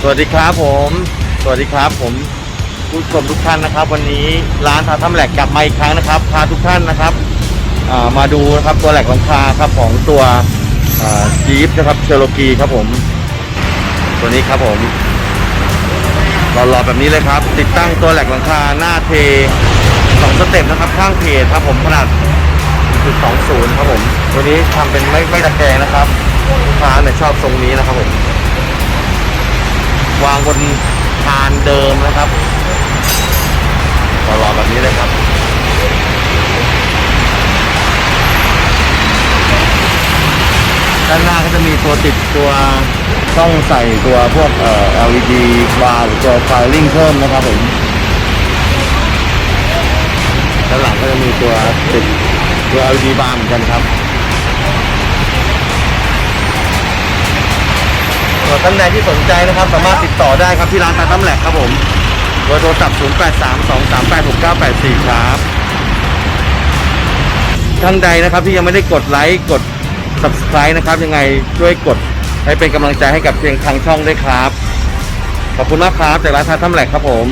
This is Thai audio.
สวัสดีครับผม สวัสดีครับผมผู้ชมทุกท่านนะครับ วันนี้ร้านทาทำแหลกกลับมาอีกครั้งนะครับ พาทุกท่านนะครับมาดูนะครับตัวแหลกหลังคาครับของตัวจีปนะครับเชโลกีครับผม ตัวนี้ครับผมหล่อๆแบบนี้เลยครับ ติดตั้งตัวแหลกหลังคาหน้าเทสองสเต็ปนะครับ ข้างเพจครับผมขนาดจุดสองศูนย์ครับผม ตัวนี้ทำเป็นไม่ไม่ตะแกรงนะครับลูกค้าเนี่ยชอบทรงนี้นะครับผมางบนคานเดิมนะครับหล่อๆแบบนี้เลยครับด้านหน้าก็จะมีตัวติดตัวต้องใส่ตัวพวกเอ่อ LED บาร์หรือตัวไฟลิ่งเพิ่มนะครับผมด้านหลังก็จะมีตัวติดตัว LED บาร์เหมือนกันครับ ท่านใดที่สนใจนะครับ สามารถติดต่อได้ครับที่ร้านตาตั้มแหลกครับผมเบอร์โทรศัพท์ 0832386984 ครับ ท่านใดนะครับที่ยังไม่ได้กดไลค์กด subscribe นะครับ ยังไงช่วยกดให้เป็นกำลังใจให้กับเพียงทางช่องด้วยครับ ขอบคุณมากครับ จากร้านตาตั้มแหลกครับผม